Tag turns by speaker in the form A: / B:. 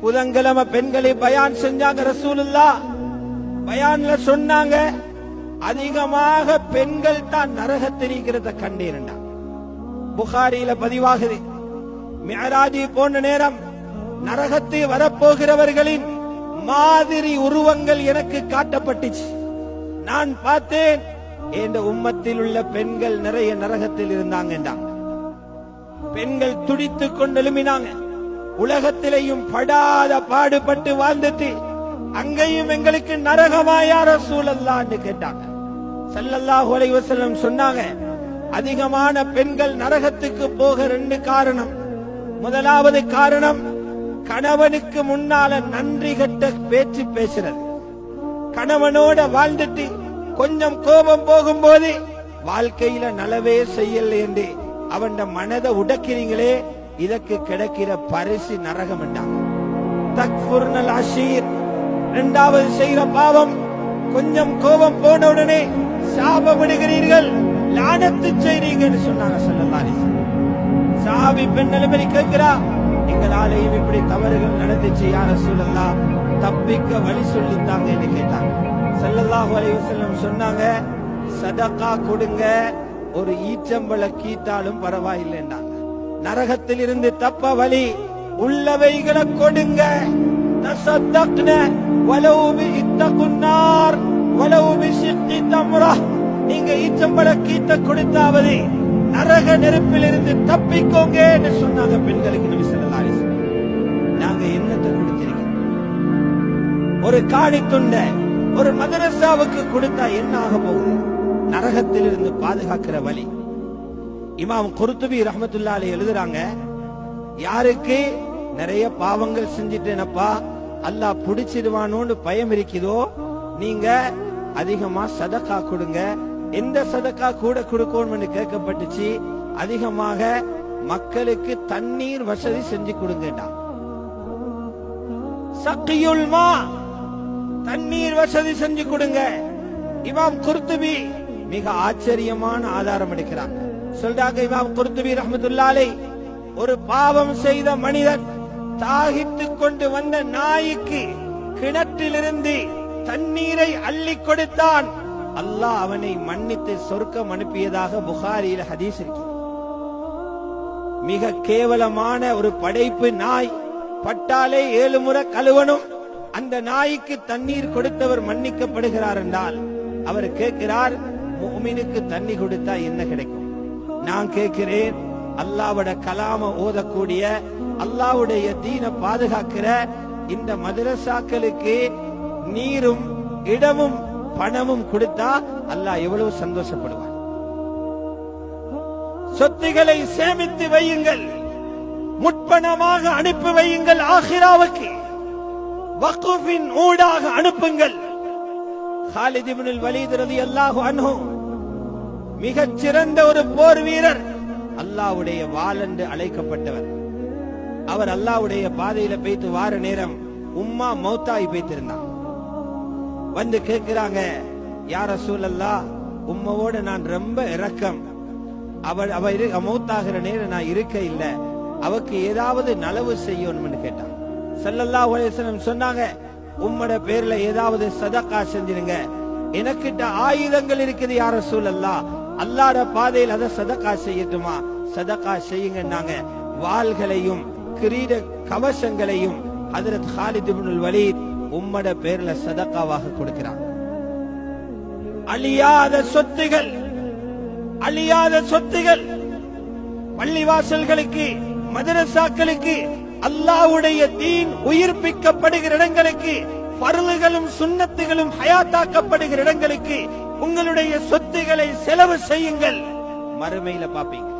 A: புதன்கிழமை பெண்களை பயான் செஞ்சாங்க ரசூலுல்லா. பயான்ல சொன்னாங்க அதிகமாக பெண்கள் தான் நரகத்தில் இருக்கிறத கண்டீர்னா புகாரியில பதிவாகுது மேராஜி போன நேரம் நரகத்தில் வரப்போகிறவர்களின் மாதிரி உருவங்கள் எனக்கு காட்டப்பட்டுச்சு. நான் பார்த்தேன் என்ற உம்மத்தில் உள்ள பெண்கள் நிறைய நரகத்தில் இருந்தாங்க பெண்கள் துடித்துக் கொண்டு எழுமினாங்க உலகத்திலையும் படாத பாடுபட்டு வாழ்ந்துட்டு அங்கேயும் எங்களுக்கு நரகமாயார சூழல்லான்னு கேட்டாங்க. செல்லல்லா அலைஹி வஸல்லம் சொன்னாங்க அதிகமான பெண்கள் நரகத்துக்கு போக ரெண்டு காரணம் முதலாவது காரணம் கணவனுக்கு முன்னால நன்றி கட்ட பேச்சு பேசுறது. கணவனோட வாழ்ந்துட்டு கொஞ்சம் கோபம் போகும்போது வாழ்க்கையில நலவே செய்யல என்று அவன் மனதை உடக்கிறீங்களே இதற்கு கிடைக்கிற பரிசு நரகம் தக்ஃபுர்னல் அஷீர். இரண்டாவது செய்கிற பாவம் கொஞ்சம் கோபம் போன உடனே சாபப்படுகிறீர்கள் லானத்து செய்றீங்கன்னு சொன்னாங்க சொல்லலாம் சாபி பெண் நிலைமை கேட்கிறா எங்களாலேயும் இப்படி தவறுகள் நடந்துச்சு யார சொல்லலாம் தப்பிக்க வழி சொல்லித்தாங்க என்று கேட்டாங்க. ஸல்லல்லாஹு அலைஹி வஸல்லம் சொன்னாங்க சதக்கா கொடுங்க ஒரு ஈச்சம்பழ கீத்தாலும் பரவாயில்லைன்னா நரகத்தில் இருந்து தப்ப வழி உள்ளவைகளை கொடுங்க வலவு நீங்க ஈச்சம்பழ கீத்த கொடுத்தாவது நரக நெருப்பில் இருந்து தப்பிக்கோங்க என்று சொன்னாங்க பெண்களுக்கு நபி ஸல்லல்லாஹு நாங்க என்னத்தை கொடுத்திருக்கோம் ஒரு காணி துண்ட ஒரு மதரசாவுக்கு கொடுத்தா என்ன ஆக போகுது? நரகத்தில் இருந்து பாதுகாக்கிற வழி. இமாம் குருத்துபி ரஹமத்துல்லாலே எழுதுறாங்க யாருக்கு நிறைய பாவங்கள் செஞ்சிட்டேனப்பா அல்லாஹ் பிடிச்சிடுவானோன்னு பயம் இருக்குதோ நீங்க அதிகமா சதக்கா கொடுங்க. எந்த சதக்கா கூட கொடுக்கணும்னு கேட்கப்பட்டுச்சு அதிகமாக மக்களுக்கு தண்ணீர் வசதி செஞ்சு கொடுங்கடா. சக்கியுல் மா தண்ணீர் வசதி செஞ்சு கொடுங்க. இமாம் குர்த்துபி மிக ஆச்சரியமான ஆதாரம் எடுக்கிறாங்க. சொல்றாங்க இமாம் குர்துபி ரஹ்மத்துல்லாலை ஒரு பாவம் செய்த மனிதன் தாகித்துக் கொண்டு வந்த நாய்க்கு கிணற்றிலிருந்து தண்ணீரை அள்ளி கொடுத்தான். அல்லாஹ் அவனை மன்னித்து சொர்க்கம் அனுப்பியதாக புகாரியில் ஹதீஸ் இருக்கு. மிக கேவலமான ஒரு படைப்பு நாய். பட்டாலே ஏழு முறை கழுவனும் அந்த நாய்க்கு தண்ணீர் கொடுத்தவர் மன்னிக்கப்படுகிறார் என்றால் அவர் கேட்கிறார் முஃமினுக்கு தண்ணி கொடுத்தா என்ன கிடைக்கும்? நான் கேட்கிறேன். அல்லாவோட கலாம ஓதக்கூடிய அல்லாவுடைய தீன பாதுகாக்கிற இந்த மதரசாக்களுக்கு நீரும் இடமும் பணமும் கொடுத்தா அல்லாஹ் எவ்வளவு சந்தோஷப்படுவார். சொத்துகளை சேமித்து வையுங்கள். முற்பணமாக அனுப்பி வையுங்கள். ஆஹிராவுக்கு வக்குஃபின் ஊடாக அனுப்புங்கள். ஹாலித் இப்னுல் அல்லாஹு ரலியல்லாஹு மிகச் சிறந்த ஒரு போர் வீரர். அல்லாஹ்வுடைய வால் என்று அழைக்கப்பட்டவர். அவர் அல்லாவுடைய பாதையில போய்த்து வார நேரம் உம்மா மௌத்தாய் போய்த்திருந்தார் வந்து கேட்கிறாங்க யார சூழல்லா உம்மவோட நான் ரொம்ப இரக்கம். அவள் அவ மௌத்தாகிற நேரம் நான் இருக்க இல்ல. அவக்கு ஏதாவது நலவு செய்யணும்னு கேட்டான். செல்லல்லா உலகம் சொன்னாங்க உம்மோட பேர்ல ஏதாவது சதக்கா செஞ்சிருங்க. எனக்கிட்ட ஆயுதங்கள் இருக்குது யார சூழல்லா அல்லாட பாதையில் அதை சதக்கா செய்யட்டுமா? சதக்கா செய்யுங்கன்னாங்க. வாள்களையும் கிரீட கவசங்களையும் ஹதரத் ஹாலித் இப்னுல் வலீத் உம்மட பேர்ல சதக்காவாக கொடுக்கிறான் அழியாத சொத்துகள் அழியாத சொத்துகள் பள்ளிவாசல்களுக்கு மதரசாக்களுக்கு அல்லாஹ்வுடைய தீன் உயிர்ப்பிக்கப்படுகிற இடங்களுக்கு பருளுகளும் சுண்ணத்துகளும் ஹயாத்தாக்கப்படுகிற இடங்களுக்கு உங்களுடைய சொத்துகளை செலவு செய்யுங்கள். மறுமையில பாப்பீங்க.